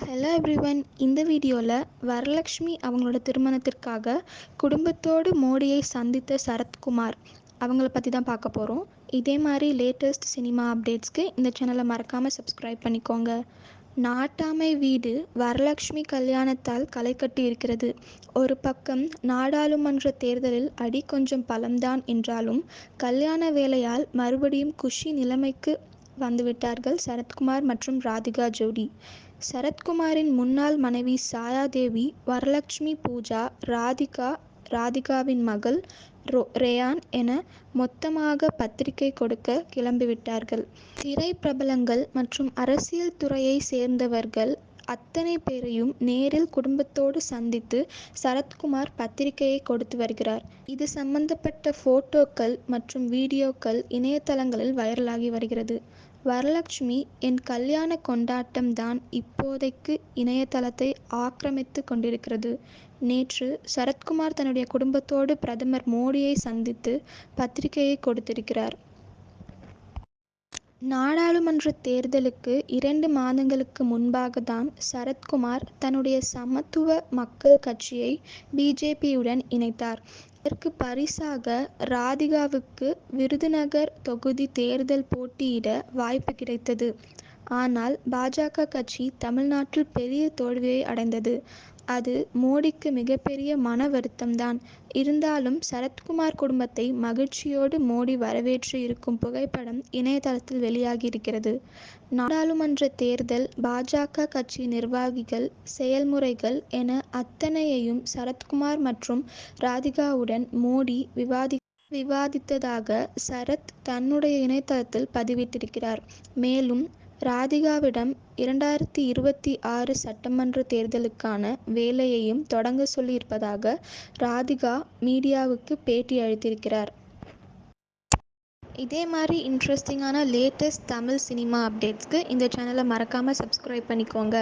Hello everyone இந்த வீடியோவில் வரலக்ஷ்மி அவங்களோட திருமணத்திற்காக குடும்பத்தோடு மோடியை சந்தித்த சரத்குமார் அவங்கள பற்றி தான் பார்க்க போகிறோம் இதே மாதிரி லேட்டஸ்ட் சினிமா அப்டேட்ஸ்க்கு இந்த சேனலை மறக்காமல் சப்ஸ்கிரைப் பண்ணிக்கோங்க. நாட்டாமை வீடு வரலக்ஷ்மி கல்யாணத்தால் களை கட்டி இருக்கிறது. ஒரு பக்கம் நாடாளுமன்ற தேர்தலில் அடி கொஞ்சம் பலம்தான் என்றாலும் கல்யாண வேலையால் மறுபடியும் குஷி நிலைமைக்கு வந்துவிட்டார்கள் சரத்குமார் மற்றும் ராதிகா ஜோடி. சரத்குமாரின் முன்னாள் மனைவி சாயாதேவி வரலட்சுமி பூஜா ராதிகா ராதிகாவின் மகள் ரோ ரேயான் என மொத்தமாக பத்திரிகை கொடுக்க கிளம்பிவிட்டார்கள். திரை பிரபலங்கள் மற்றும் அரசியல் துறையை சேர்ந்தவர்கள் அத்தனை பேரையும் நேரில் குடும்பத்தோடு சந்தித்து சரத்குமார் பத்திரிகையை கொடுத்து வருகிறார். இது சம்பந்தப்பட்ட போட்டோக்கள் மற்றும் வீடியோக்கள் இணையதளங்களில் வைரலாகி வருகிறது. வரலட்சுமி என் கல்யாண கொண்டாட்டம் தான் இப்போதைக்கு இணையதளத்தை ஆக்கிரமித்து கொண்டிருக்கிறது. நேற்று சரத்குமார் தன்னுடைய குடும்பத்தோடு பிரதமர் மோடியை சந்தித்து பத்திரிகையை கொடுத்திருக்கிறார். நாடாளுமன்ற தேர்தலுக்கு இரண்டு மாதங்களுக்கு முன்பாக தான் சரத்குமார் தன்னுடைய சமத்துவ மக்கள் கட்சியை பிஜேபியுடன் இணைத்தார். இதற்கு பரிசாக ராதிகாவுக்கு விருதுநகர் தொகுதி தேர்தல் போட்டியிட வாய்ப்பு கிடைத்தது. ஆனால் பாஜக கட்சி தமிழ்நாட்டில் பெரிய தோல்வியை அடைந்தது. அது மோடிக்கு மிகப்பெரிய மன வருத்தம்தான் இருந்தாலும் சரத்குமார் குடும்பத்தை மகிழ்ச்சியோடு மோடி வரவேற்று இருக்கும் புகைப்படம் இணையதளத்தில் வெளியாகி இருக்கிறது நாடாளுமன்ற தேர்தல் பாஜக கட்சி நிர்வாகிகள் செயல்முறைகள் என அத்தனையையும் சரத்குமார் மற்றும் ராதிகாவுடன் மோடி விவாதி விவாதித்ததாக சரத் தன்னுடைய இணையதளத்தில் பதிவிட்டிருக்கிறார். மேலும் ராதிகாவிடம் இரண்டாயிரத்தி இருபத்தி ஆறு சட்டமன்ற தேர்தலுக்கான வேலையையும் தொடங்க சொல்லியிருப்பதாக ராதிகா மீடியாவுக்கு பேட்டி அளித்திருக்கிறார். இதே மாதிரி இன்ட்ரெஸ்டிங்கான லேட்டஸ்ட் தமிழ் சினிமா அப்டேட்ஸ்க்கு இந்த சேனலை மறக்காமல் சப்ஸ்கிரைப் பண்ணிக்கோங்க.